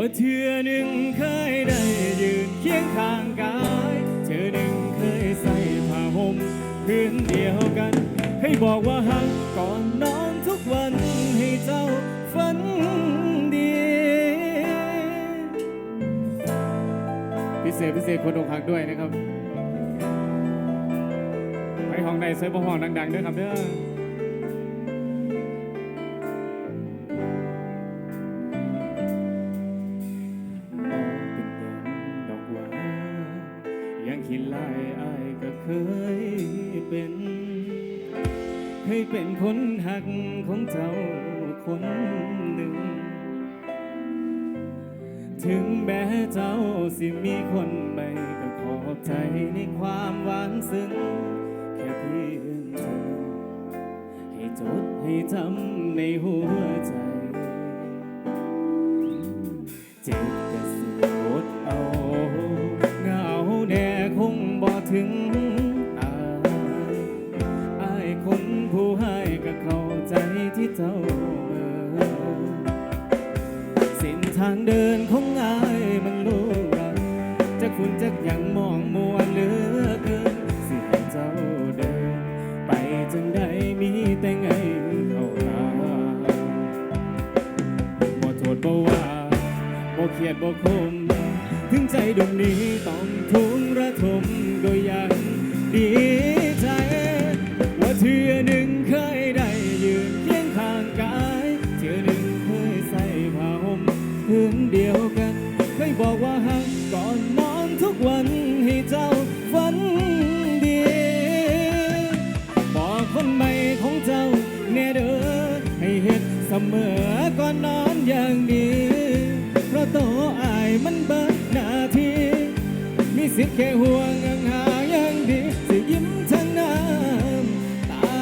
ว่าเธอหนึ่งเคยได้ยืนเคียงข้างกาย เธอหนึ่งเคยใส่ผ้าห่มพื้นเดียวกัน ให้บอกว่าหักก่อนนอนทุกวันให้เจ้าฝันดี พิเศษพิเศษคนอกหักด้วยนะครับ ไปห้องใดเซิร์ฟห้องดังๆด้วยครับเด้อ เป็น เคยเป็นคนหักของเจ้าคนหนึ่ง ถึงแม้เจ้าสิมีคนใหม่ก็ขอบใจในความหวานซึ้งแค่เพียงเธอให้จดให้จำในหัวใจ เจ็บก็สิอดเอาเหงาแน่คงบ่ถึง เจ้าเมือเส้นทางเดินของอายมันลูกรังจากฝุ่นจากหยังมองมัวเหลือเกินสิให้เจ้าเดิน ไปจังใดมีแต่ไงเข้าตาบ่โทษบ่ว่าบ่เครียดบ่คม ถึงใจดวงนี้ต้องทุกระทมก็ยังดีใจว่าเธอหนึ่ บอกว่าหักก่อนนอนทุกวันให้เจ้าฝันดี บอกคนใหม่ของเจ้าแน่เด้อให้เฮ็ดเสมอก่อนนอนอย่างนี้เพราะโตวอายมันเบิดหน้าที่มีสิทธิ์แค่ห่วงหาอย่างดีสิยิ้มทั้งน้ำตา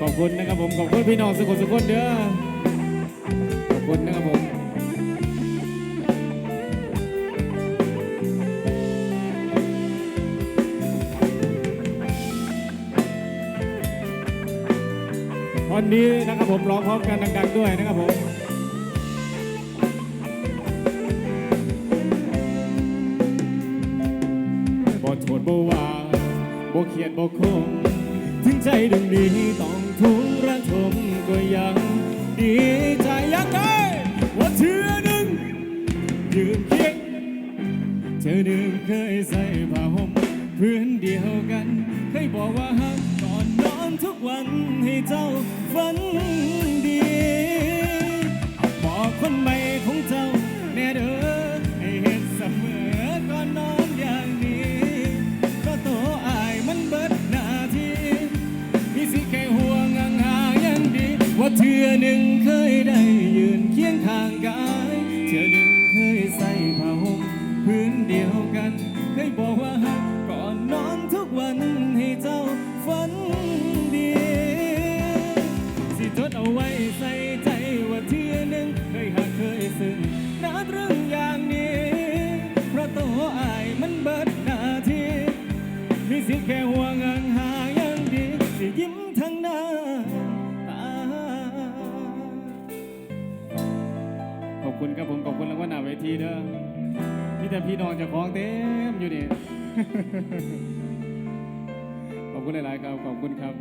ขอบคุณนะครับผม ขอบคุณพี่น้องสุขสุขคนเด้อ บคุณนะครับผมวันนี้นะครับผมร้องพร้อมกันดังๆด้วยนะครับผมบ่โทษบวาบเขียนบคง ถึงใจดวงนี้ต้องทุกระทมก็ยังดี ทุกวันให้เจ้าฝันดีบอกคนใหม่ของเจ้าแน่เด้อให้เห็นเสมอก่อนนอนอย่างนี้เพราะตัวอายมันเบิดหน้าที่มีสิแค่ห่วงห่างๆยังดี ว่าเธอหนึ่งเคยได้ยืนเคียงข้างกายเธอหนึ่งเคยใส่ผ้าห่มพื้นเดียวกัน เคยบอกว่าหัก ขอบคุณรางวัลหน้าเวทีเด้อที่แต่พี่น้องจะของเต็มอยู่นี่ ขอบคุณหลาย ๆ ครับ ขอบคุณครับ